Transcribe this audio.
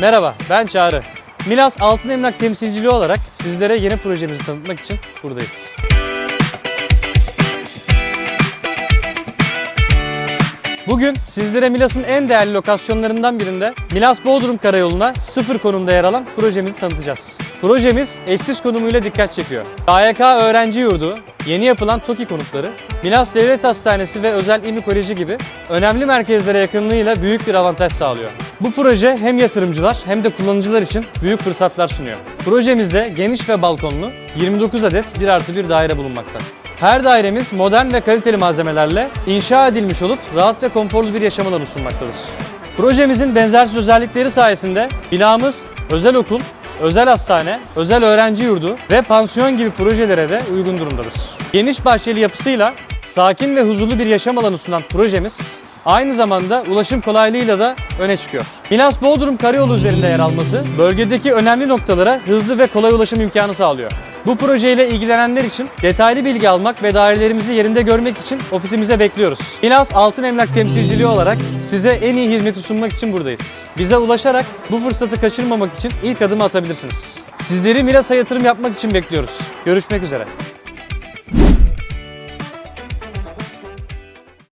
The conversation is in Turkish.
Merhaba, ben Çağrı. Milas Altın Emlak temsilciliği olarak sizlere yeni projemizi tanıtmak için buradayız. Bugün sizlere Milas'ın en değerli lokasyonlarından birinde Milas Bodrum Karayolu'na sıfır konumda yer alan projemizi tanıtacağız. Projemiz eşsiz konumuyla dikkat çekiyor. AYK öğrenci yurdu, yeni yapılan TOKİ konutları, Milas Devlet Hastanesi ve Özel İMİ Koleji gibi önemli merkezlere yakınlığıyla büyük bir avantaj sağlıyor. Bu proje hem yatırımcılar hem de kullanıcılar için büyük fırsatlar sunuyor. Projemizde geniş ve balkonlu 29 adet 1 artı 1 daire bulunmakta. Her dairemiz modern ve kaliteli malzemelerle inşa edilmiş olup rahat ve konforlu bir yaşam alanı sunmaktadır. Projemizin benzersiz özellikleri sayesinde binamız özel okul, özel hastane, özel öğrenci yurdu ve pansiyon gibi projelere de uygun durumdadır. Geniş bahçeli yapısıyla sakin ve huzurlu bir yaşam alanı sunan projemiz aynı zamanda ulaşım kolaylığıyla da öne çıkıyor. Milas Bodrum Karayolu üzerinde yer alması bölgedeki önemli noktalara hızlı ve kolay ulaşım imkanı sağlıyor. Bu projeyle ilgilenenler için detaylı bilgi almak ve dairelerimizi yerinde görmek için ofisimize bekliyoruz. Milas Altın Emlak temsilciliği olarak size en iyi hizmeti sunmak için buradayız. Bize ulaşarak bu fırsatı kaçırmamak için ilk adımı atabilirsiniz. Sizleri Milas'a yatırım yapmak için bekliyoruz. Görüşmek üzere.